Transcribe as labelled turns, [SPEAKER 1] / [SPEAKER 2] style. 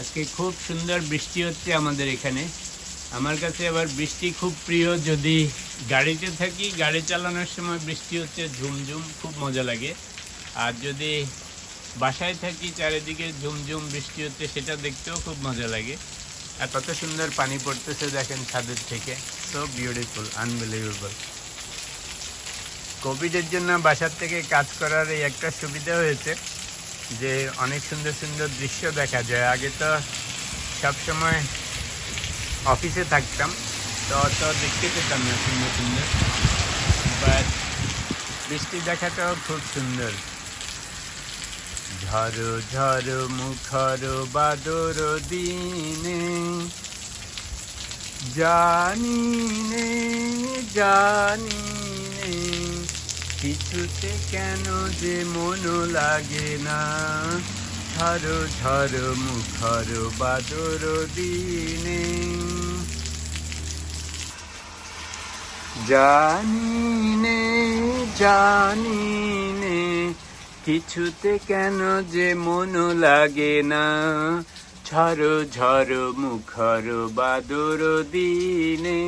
[SPEAKER 1] আজকে খুব সুন্দর বৃষ্টি হচ্ছে আমাদের এখানে। আমার কাছে আবার বৃষ্টি খুব প্রিয়, যদি গাড়িতে থাকি, গাড়ি চালানোর সময় বৃষ্টি হচ্ছে ঝুমঝুম, খুব মজা লাগে। আর যদি বাসায় থাকি, চারিদিকে ঝুমঝুম বৃষ্টি হচ্ছে, সেটা দেখতেও খুব মজা লাগে। আর কত সুন্দর পানি পড়তেছে দেখেন ছাদের থেকে। সো বিউটিফুল আনবিলিভেবল কোভিডের জন্য বাসার থেকে কাজ করার এই একটা সুবিধা হয়েছে। যে অনেক সুন্দর সুন্দর দৃশ্য দেখা যায়। আগে তো সবসময় অফিসে থাকতাম, তো অত দেখতে পেতাম না সুন্দর সুন্দর। বাট বৃষ্টি দেখাটাও খুব সুন্দর। ঝড়ো ঝড়ো মুখর বাদর দিনে জানি নে জানি নে কিছুতে কেন যে মন লাগে না? ঝড়ো ঝড়ো মুখর বাদর দিনে। জানি নে জানি নে কিছুতে কেন যে মন লাগে না? ঝড়ো ঝড়ো মুখর বাদর দিনে।